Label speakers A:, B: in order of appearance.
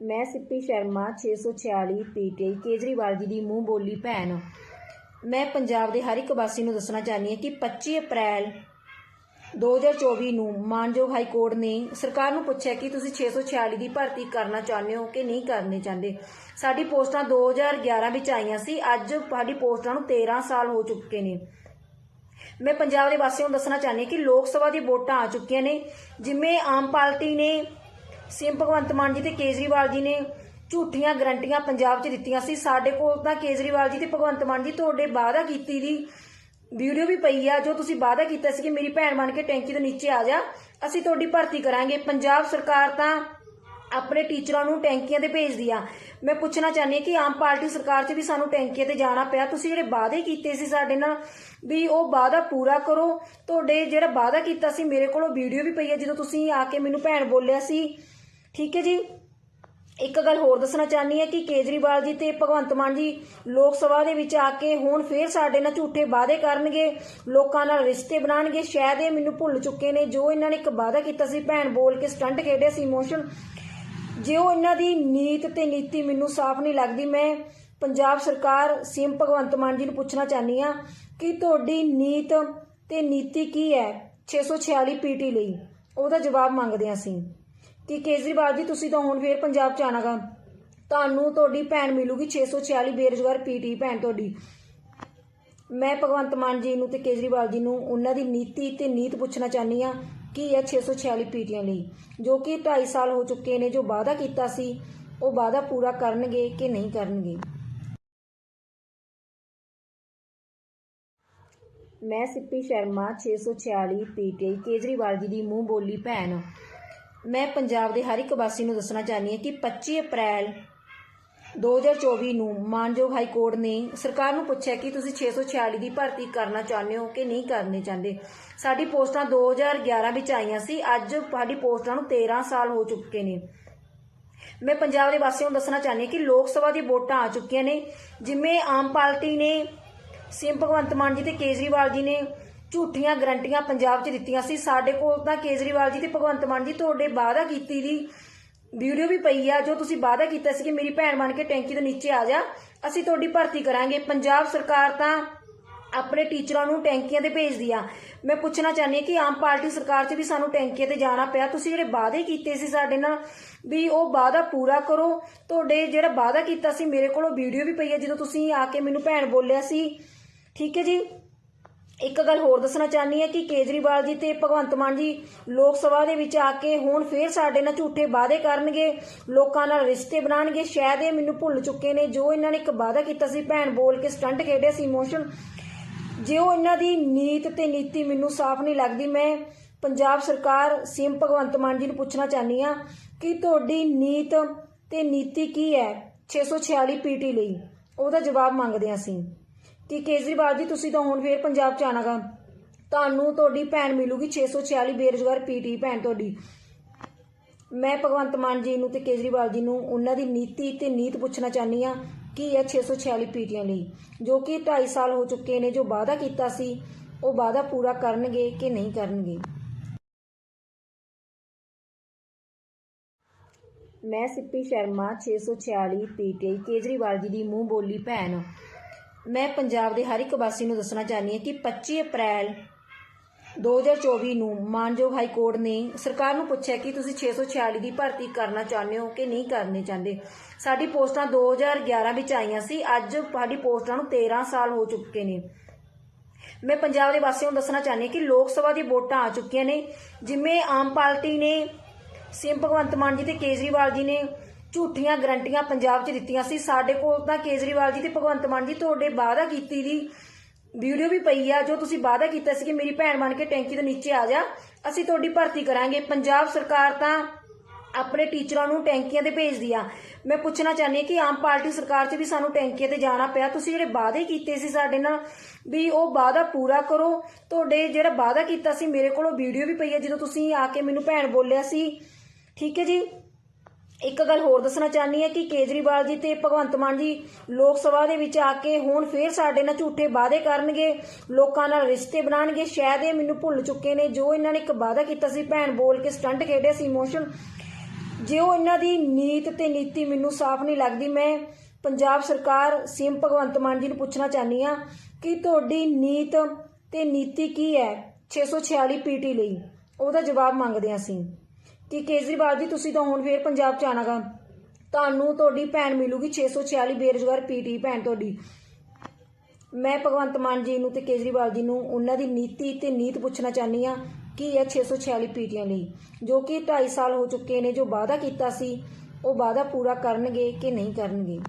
A: ਮੈਂ ਸਿੱਪੀ ਸ਼ਰਮਾ 646 ਪੀਟੀਆਈ ਕੇਜਰੀਵਾਲ ਜੀ ਦੀ ਮੂੰਹ ਬੋਲੀ ਭੈਣ। ਮੈਂ ਪੰਜਾਬ ਦੇ ਹਰ ਇੱਕ ਵਾਸੀ ਨੂੰ ਦੱਸਣਾ ਚਾਹਨੀ ਹਾਂ ਕਿ 25 ਅਪ੍ਰੈਲ 2024 ਨੂੰ ਮਾਨਯੋਗ ਹਾਈ ਕੋਰਟ ਨੇ ਸਰਕਾਰ ਨੂੰ ਪੁੱਛਿਆ ਕਿ ਤੁਸੀਂ 646 ਦੀ ਭਰਤੀ ਕਰਨਾ ਚਾਹੁੰਦੇ ਹੋ ਕਿ ਨਹੀਂ ਕਰਨੇ ਚਾਹੁੰਦੇ। ਸਾਡੀ ਪੋਸਟਾਂ 2011 ਵਿੱਚ ਆਈਆਂ ਸੀ। ਅੱਜ ਸਾਡੀ ਪੋਸਟਾਂ ਨੂੰ 13 ਸਾਲ ਹੋ ਚੁੱਕੇ ਨੇ। ਮੈਂ ਪੰਜਾਬ ਦੇ ਵਾਸੀਆਂ ਨੂੰ ਦੱਸਣਾ ਚਾਹੁੰਦੀ ਕਿ ਲੋਕ ਸਭਾ ਦੀ ਵੋਟਾਂ ਆ ਚੁੱਕੀਆਂ ਨੇ। ਜਿਵੇਂ ਆਮ ਪਾਰਟੀ ਨੇ ਸੀਐਮ ਭਗਵੰਤ ਮਾਨ ਜੀ ਤੇ ਕੇਜਰੀਵਾਲ ਜੀ ਨੇ ਝੂਠੀਆਂ ਗਰੰਟੀਆਂ ਪੰਜਾਬ 'ਚ ਦਿੱਤੀਆਂ ਸੀ। ਸਾਡੇ ਕੋਲ ਤਾਂ ਕੇਜਰੀਵਾਲ ਜੀ ਤੇ ਭਗਵੰਤ ਮਾਨ ਜੀ ਤੁਹਾਡੇ ਵਾਅਦਾ ਕੀਤੀ ਦੀ ਵੀਡੀਓ ਵੀ ਪਈ ਆ, ਜੋ ਤੁਸੀਂ ਵਾਅਦਾ ਕੀਤਾ ਸੀ ਕਿ ਮੇਰੀ ਭੈਣ ਬਣ ਕੇ ਟੈਂਕੀ ਤੋਂ ਨੀਚੇ ਆ ਜਾ। ਅਸੀਂ ਤੁਹਾਡੀ ਭਰਤੀ ਕਰਾਂਗੇ। ਪੰਜਾਬ ਸਰਕਾਰ ਤਾਂ ਆਪਣੇ ਟੀਚਰਾਂ ਨੂੰ ਟੈਂਕੀਆਂ ਤੇ ਭੇਜਦੀ ਆ। ਮੈਂ ਪੁੱਛਣਾ ਚਾਹੁੰਦੀ ਹਾਂ ਕਿ ਆਮ ਪਾਰਟੀ ਸਰਕਾਰ 'ਚ ਵੀ ਸਾਨੂੰ ਟੈਂਕੀਆਂ ਤੇ ਜਾਣਾ ਪਿਆ। ਤੁਸੀਂ ਜਿਹੜੇ ਵਾਅਦੇ ਕੀਤੇ ਸੀ ਸਾਡੇ ਨਾਲ ਵੀ ਉਹ ਵਾਅਦਾ ਪੂਰਾ ਕਰੋ। ਤੁਹਾਡੇ ਜਿਹੜਾ ਵਾਅਦਾ ਕੀਤਾ ਸੀ, ਮੇਰੇ ਕੋਲੋਂ ਵੀਡੀਓ ਵੀ ਪਈ ਹੈ ਜਦੋਂ ਤੁਸੀਂ ਆ ਕੇ ਮੈਨੂੰ ਭੈਣ ਬੋਲਿਆ ਸੀ ਠੀਕ ਹੈ ਜੀ। ਇੱਕ ਗੱਲ ਹੋਰ ਦੱਸਣਾ ਚਾਹਨੀ ਹੈ ਕਿ ਕੇਜਰੀਵਾਲ ਜੀ ਤੇ ਭਗਵੰਤ ਮਾਨ ਜੀ ਲੋਕ ਸਭਾ ਦੇ ਵਿੱਚ ਆ ਕੇ ਹੁਣ ਫੇਰ ਸਾਡੇ ਨਾਲ ਝੂਠੇ ਵਾਅਦੇ ਕਰਨਗੇ, ਲੋਕਾਂ ਨਾਲ ਰਿਸ਼ਤੇ ਬਣਾਉਣਗੇ। ਸ਼ਾਇਦ ਇਹ ਮੈਨੂੰ ਭੁੱਲ ਚੁੱਕੇ ਨੇ, ਜੋ ਇਹਨਾਂ ਨੇ ਇੱਕ ਵਾਅਦਾ ਕੀਤਾ ਸੀ, ਭੈਣ ਬੋਲ ਕੇ ਸਟੰਟ ਖੇਡਿਆ ਸੀ ਇਮੋਸ਼ਨ ਜੇ ਉਹ ਇਹਨਾਂ ਦੀ ਨੀਤ ਤੇ ਨੀਤੀ ਮੈਨੂੰ ਸਾਫ਼ ਨਹੀਂ ਲੱਗਦੀ, ਮੈਂ ਪੰਜਾਬ ਸਰਕਾਰ ਸੀਐਮ ਭਗਵੰਤ ਮਾਨ ਜੀ ਨੂੰ ਪੁੱਛਣਾ ਚਾਹਨੀ ਆ ਕਿ ਤੁਹਾਡੀ ਨੀਤ ਤੇ ਨੀਤੀ ਕੀ ਹੈ 646 ਪੀਟੀ ਲਈ? ਉਹਦਾ ਜਵਾਬ ਮੰਗਦੇ ਹਾਂ ਅਸੀਂ। ਕਿ ਕੇਜਰੀਵਾਲ ਜੀ, ਤੁਸੀਂ ਤਾਂ ਹੁਣ ਫੇਰ ਪੰਜਾਬ ਚ ਆਣਾਗਾ ਤੁਹਾਨੂੰ ਤੁਹਾਡੀ ਭੈਣ ਮਿਲੂਗੀ 646 ਬੇਰੁਜ਼ਗਾਰ ਪੀਟੀ ਭੈਣ ਤੁਹਾਡੀ। ਮੈਂ ਭਗਵੰਤ ਮਾਨ ਜੀ ਨੂੰ ਤੇ ਕੇਜਰੀਵਾਲ ਜੀ ਨੂੰ ਉਹਨਾਂ ਦੀ ਨੀਤੀ ਤੇ ਨੀਤ ਪੁੱਛਣਾ ਚਾਹਨੀ ਆ ਕੀ ਹੈ 646 ਪੀਟੀਆਂ ਲਈ? ਜੋ ਕਿ 2.5 ਸਾਲ ਹੋ ਚੁੱਕੇ ਨੇ, ਜੋ ਵਾਅਦਾ ਕੀਤਾ ਸੀ, ਉਹ ਵਾਅਦਾ ਪੂਰਾ ਕਰਨਗੇ ਕਿ ਨਹੀਂ ਕਰਨਗੇ? ਮੈਂ ਸਿੱਪੀ ਸ਼ਰਮਾ 646 ਪੀਟੀਆਈ, ਕੇਜਰੀਵਾਲ ਜੀ ਦੀ ਮੂੰਹ ਬੋਲੀ ਭੈਣ। ਮੈਂ ਪੰਜਾਬ ਦੇ ਹਰ ਇੱਕ ਵਾਸੀ ਨੂੰ ਦੱਸਣਾ ਚਾਹਨੀ ਹਾਂ ਕਿ 25 ਅਪ੍ਰੈਲ 2024 ਨੂੰ ਮਾਨਯੋਗ ਹਾਈ ਕੋਰਟ ਨੇ ਸਰਕਾਰ ਨੂੰ ਪੁੱਛਿਆ ਕਿ ਤੁਸੀਂ 646 ਦੀ ਭਰਤੀ ਕਰਨਾ ਚਾਹੁੰਦੇ ਹੋ ਕਿ ਨਹੀਂ ਕਰਨੀ ਚਾਹੁੰਦੇ। ਸਾਡੀ ਪੋਸਟਾਂ 2011 ਵਿੱਚ ਆਈਆਂ ਸੀ, ਅੱਜ ਸਾਡੀ ਪੋਸਟਾਂ ਨੂੰ 13 ਸਾਲ ਹੋ ਚੁੱਕੇ ਨੇ। ਮੈਂ ਪੰਜਾਬ ਦੇ ਵਾਸੀਆਂ ਨੂੰ ਦੱਸਣਾ ਚਾਹੁੰਦੀ ਹਾਂ ਕਿ ਲੋਕ ਸਭਾ ਦੀ ਵੋਟਾਂ ਆ ਚੁੱਕੀਆਂ ਨੇ, ਜਿਵੇਂ ਆਮ ਪਾਰਟੀ ਨੇ, ਸੀਐਮ ਭਗਵੰਤ ਮਾਨ ਜੀ ਤੇ ਕੇਜਰੀਵਾਲ ਜੀ ਨੇ ਝੂਠੀਆਂ ਗਰੰਟੀਆਂ ਪੰਜਾਬ 'ਚ ਦਿੱਤੀਆਂ ਸੀ। ਸਾਡੇ ਕੋਲ ਤਾਂ ਕੇਜਰੀਵਾਲ ਜੀ ਤੇ ਭਗਵੰਤ ਮਾਨ ਜੀ ਤੁਹਾਡੇ ਵਾਅਦਾ ਕੀਤੀ ਦੀ ਵੀਡੀਓ ਵੀ ਪਈ ਆ, ਜੋ ਤੁਸੀਂ ਵਾਅਦਾ ਕੀਤਾ ਸੀ ਕਿ ਮੇਰੀ ਭੈਣ ਬਣ ਕੇ ਟੈਂਕੀ ਤੋਂ ਨੀਚੇ ਆ ਜਾ। ਅਸੀਂ ਤੁਹਾਡੀ ਭਰਤੀ ਕਰਾਂਗੇ। ਪੰਜਾਬ ਸਰਕਾਰ ਤਾਂ ਆਪਣੇ ਟੀਚਰਾਂ ਨੂੰ ਟੈਂਕੀਆਂ ਤੇ ਭੇਜਦੀ ਆ। ਮੈਂ ਪੁੱਛਣਾ ਚਾਹੁੰਦੀ ਹਾਂ ਕਿ ਆਮ ਪਾਰਟੀ ਸਰਕਾਰ 'ਚ ਵੀ ਸਾਨੂੰ ਟੈਂਕੀਆਂ ਤੇ ਜਾਣਾ ਪਿਆ। ਤੁਸੀਂ ਜਿਹੜੇ ਵਾਅਦੇ ਕੀਤੇ ਸੀ ਸਾਡੇ ਨਾਲ ਵੀ ਉਹ ਵਾਅਦਾ ਪੂਰਾ ਕਰੋ। ਤੁਹਾਡੇ ਜਿਹੜਾ ਵਾਅਦਾ ਕੀਤਾ ਸੀ, ਮੇਰੇ ਕੋਲੋਂ ਵੀਡੀਓ ਵੀ ਪਈ ਹੈ ਜਦੋਂ ਤੁਸੀਂ ਆ ਕੇ ਮੈਨੂੰ ਭੈਣ ਬੋਲਿਆ ਸੀ। ਠੀਕ ਹੈ ਜੀ? ਇੱਕ ਗੱਲ ਹੋਰ ਦੱਸਣਾ ਚਾਹਨੀ ਹੈ ਕਿ ਕੇਜਰੀਵਾਲ ਜੀ ਤੇ ਭਗਵੰਤ ਮਾਨ ਜੀ ਲੋਕ ਸਭਾ ਦੇ ਵਿੱਚ ਆ ਕੇ ਹੁਣ ਫੇਰ ਸਾਡੇ ਨਾਲ ਝੂਠੇ ਵਾਅਦੇ ਕਰਨਗੇ, ਲੋਕਾਂ ਨਾਲ ਰਿਸ਼ਤੇ ਬਣਾਉਣਗੇ, ਸ਼ਾਇਦ ਇਹ ਮੈਨੂੰ ਭੁੱਲ ਚੁੱਕੇ ਨੇ, ਜੋ ਇਹਨਾਂ ਨੇ ਇੱਕ ਵਾਅਦਾ ਕੀਤਾ ਸੀ, ਭੈਣ ਬੋਲ ਕੇ ਸਟੰਟ ਖੇਡਿਆ ਸੀ ਇਮੋਸ਼ਨ ਜੇ ਉਹ ਇਹਨਾਂ ਦੀ ਨੀਤ ਤੇ ਨੀਤੀ ਮੈਨੂੰ ਸਾਫ਼ ਨਹੀਂ ਲੱਗਦੀ, ਮੈਂ ਪੰਜਾਬ ਸਰਕਾਰ ਸੀਐਮ ਭਗਵੰਤ ਮਾਨ ਜੀ ਨੂੰ ਪੁੱਛਣਾ ਚਾਹਨੀ ਆ ਕਿ ਤੁਹਾਡੀ ਨੀਤ ਤੇ ਨੀਤੀ ਕੀ ਹੈ 646 ਪੀਟੀ ਲਈ? ਉਹਦਾ ਜਵਾਬ ਮੰਗਦੇ ਹਾਂ ਅਸੀਂ। ਕਿ ਕੇਜਰੀਵਾਲ ਜੀ, ਤੁਸੀਂ ਤਾਂ ਹੁਣ ਫੇਰ ਪੰਜਾਬ ਚ ਆਣਾਗਾ ਤੁਹਾਨੂੰ ਤੁਹਾਡੀ ਭੈਣ ਮਿਲੂਗੀ 646 ਬੇਰੁਜ਼ਗਾਰ ਪੀਟੀ ਭੈਣ ਤੁਹਾਡੀ। ਮੈਂ ਭਗਵੰਤ ਮਾਨ ਜੀ ਨੂੰ ਤੇ ਕੇਜਰੀਵਾਲ ਜੀ ਨੂੰ ਉਹਨਾਂ ਦੀ ਨੀਤੀ ਤੇ ਨੀਤ ਪੁੱਛਣਾ ਚਾਹਨੀ ਆ ਕੀ ਹੈ 646 ਪੀਟੀਆਂ ਲਈ? ਜੋ ਕਿ 2.5 ਸਾਲ ਹੋ ਚੁੱਕੇ ਨੇ, ਜੋ ਵਾਅਦਾ ਕੀਤਾ ਸੀ, ਉਹ ਵਾਅਦਾ ਪੂਰਾ ਕਰਨਗੇ ਕਿ ਨਹੀਂ ਕਰਨਗੇ? ਮੈਂ ਸਿੱਪੀ ਸ਼ਰਮਾ 646 ਪੀਟੀਆਈ, ਕੇਜਰੀਵਾਲ ਜੀ ਦੀ ਮੂੰਹ ਬੋਲੀ ਭੈਣ। ਮੈਂ ਪੰਜਾਬ ਦੇ ਹਰ ਇੱਕ ਵਾਸੀ ਨੂੰ ਦੱਸਣਾ ਚਾਹਨੀ ਹਾਂ ਕਿ 25 ਅਪ੍ਰੈਲ 2024 ਨੂੰ ਮਾਨਯੋਗ ਹਾਈ ਕੋਰਟ ਨੇ ਸਰਕਾਰ ਨੂੰ ਪੁੱਛਿਆ ਕਿ ਤੁਸੀਂ 646 ਦੀ ਭਰਤੀ ਕਰਨਾ ਚਾਹੁੰਦੇ ਹੋ ਕਿ ਨਹੀਂ ਕਰਨੀ ਚਾਹੁੰਦੇ। ਸਾਡੀ ਪੋਸਟਾਂ 2011 ਵਿੱਚ ਆਈਆਂ ਸੀ, ਅੱਜ ਸਾਡੀ ਪੋਸਟਾਂ ਨੂੰ 13 ਸਾਲ ਹੋ ਚੁੱਕੇ ਨੇ। ਮੈਂ ਪੰਜਾਬ ਦੇ ਵਾਸੀਆਂ ਨੂੰ ਦੱਸਣਾ ਚਾਹੁੰਦੀ ਕਿ ਲੋਕ ਸਭਾ ਦੀ ਵੋਟਾਂ ਆ ਚੁੱਕੀਆਂ ਨੇ, ਜਿਵੇਂ ਆਮ ਪਾਰਟੀ ਨੇ, ਸੀਐਮ ਭਗਵੰਤ ਮਾਨ ਜੀ ਤੇ ਕੇਜਰੀਵਾਲ ਜੀ ਨੇ ਝੂਠੀਆਂ ਗਰੰਟੀਆਂ ਪੰਜਾਬ 'ਚ ਦਿੱਤੀਆਂ ਸੀ। ਸਾਡੇ ਕੋਲ ਤਾਂ ਕੇਜਰੀਵਾਲ ਜੀ ਤੇ ਭਗਵੰਤ ਮਾਨ ਜੀ ਤੁਹਾਡੇ ਵਾਅਦਾ ਕੀਤੀ ਦੀ ਵੀਡੀਓ ਵੀ ਪਈ ਆ, ਜੋ ਤੁਸੀਂ ਵਾਅਦਾ ਕੀਤਾ ਸੀ ਕਿ ਮੇਰੀ ਭੈਣ ਬਣ ਕੇ ਟੈਂਕੀ ਤੋਂ ਨੀਚੇ ਆ ਜਾ। ਅਸੀਂ ਤੁਹਾਡੀ ਭਰਤੀ ਕਰਾਂਗੇ। ਪੰਜਾਬ ਸਰਕਾਰ ਤਾਂ ਆਪਣੇ ਟੀਚਰਾਂ ਨੂੰ ਟੈਂਕੀਆਂ ਤੇ ਭੇਜਦੀ ਆ। ਮੈਂ ਪੁੱਛਣਾ ਚਾਹੁੰਦੀ ਹਾਂ ਕਿ ਆਮ ਪਾਰਟੀ ਸਰਕਾਰ 'ਚ ਵੀ ਸਾਨੂੰ ਟੈਂਕੀਆਂ ਤੇ ਜਾਣਾ ਪਿਆ। ਤੁਸੀਂ ਜਿਹੜੇ ਵਾਅਦੇ ਕੀਤੇ ਸੀ ਸਾਡੇ ਨਾਲ ਵੀ ਉਹ ਵਾਅਦਾ ਪੂਰਾ ਕਰੋ। ਤੁਹਾਡੇ ਜਿਹੜਾ ਵਾਅਦਾ ਕੀਤਾ ਸੀ, ਮੇਰੇ ਕੋਲੋਂ ਵੀਡੀਓ ਵੀ ਪਈ ਹੈ ਜਦੋਂ ਤੁਸੀਂ ਆ ਕੇ ਮੈਨੂੰ ਭੈਣ ਬੋਲਿਆ ਸੀ। ਠੀਕ ਹੈ ਜੀ? ਇੱਕ ਗੱਲ ਹੋਰ ਦੱਸਣਾ ਚਾਹਨੀ ਹੈ ਕਿ ਕੇਜਰੀਵਾਲ ਜੀ ਤੇ ਭਗਵੰਤ ਮਾਨ ਜੀ ਲੋਕ ਸਭਾ ਦੇ ਵਿੱਚ ਆ ਕੇ ਹੁਣ ਫੇਰ ਸਾਡੇ ਨਾਲ ਝੂਠੇ ਵਾਅਦੇ ਕਰਨਗੇ, ਲੋਕਾਂ ਨਾਲ ਰਿਸ਼ਤੇ ਬਣਾਉਣਗੇ, ਸ਼ਾਇਦ ਇਹ ਮੈਨੂੰ ਭੁੱਲ ਚੁੱਕੇ ਨੇ, ਜੋ ਇਹਨਾਂ ਨੇ ਇੱਕ ਵਾਅਦਾ ਕੀਤਾ ਸੀ ਭੈਣ ਬੋਲ ਕੇ ਸਟੰਟ ਖੇਡਿਆ ਸੀ ਇਮੋਸ਼ਨ ਜੇ ਉਹ ਇਹਨਾਂ ਦੀ ਨੀਤ ਤੇ ਨੀਤੀ ਮੈਨੂੰ ਸਾਫ਼ ਨਹੀਂ ਲੱਗਦੀ, ਮੈਂ ਪੰਜਾਬ ਸਰਕਾਰ, ਸੀਐਮ ਭਗਵੰਤ ਮਾਨ ਜੀ ਨੂੰ ਪੁੱਛਣਾ ਚਾਹਨੀ ਆ ਕਿ ਤੁਹਾਡੀ ਨੀਤ ਤੇ ਨੀਤੀ ਕੀ ਹੈ 646 ਪੀਟੀ ਲਈ? ਉਹਦਾ ਜਵਾਬ ਮੰਗਦੇ ਹਾਂ ਅਸੀਂ। ਕਿ ਕੇਜਰੀਵਾਲ ਜੀ, ਤੁਸੀਂ ਤਾਂ ਹੁਣ ਫੇਰ ਪੰਜਾਬ ਚ ਆਣਾਗਾ ਤੁਹਾਨੂੰ ਤੁਹਾਡੀ ਭੈਣ ਮਿਲੂਗੀ 646 ਬੇਰੁਜ਼ਗਾਰ ਪੀਟੀ ਭੈਣ ਤੁਹਾਡੀ। ਮੈਂ ਭਗਵੰਤ ਮਾਨ ਜੀ ਨੂੰ ਤੇ ਕੇਜਰੀਵਾਲ ਜੀ ਨੂੰ ਉਹਨਾਂ ਦੀ ਨੀਤੀ ਤੇ ਨੀਤ ਪੁੱਛਣਾ ਚਾਹਨੀ ਆ ਕੀ ਹੈ 646 ਪੀਟੀਆਂ ਲਈ? ਜੋ ਕਿ 2.5 ਸਾਲ ਹੋ ਚੁੱਕੇ ਨੇ, ਜੋ ਵਾਅਦਾ ਕੀਤਾ ਸੀ, ਉਹ ਵਾਅਦਾ ਪੂਰਾ ਕਰਨਗੇ ਕਿ ਨਹੀਂ ਕਰਨਗੇ?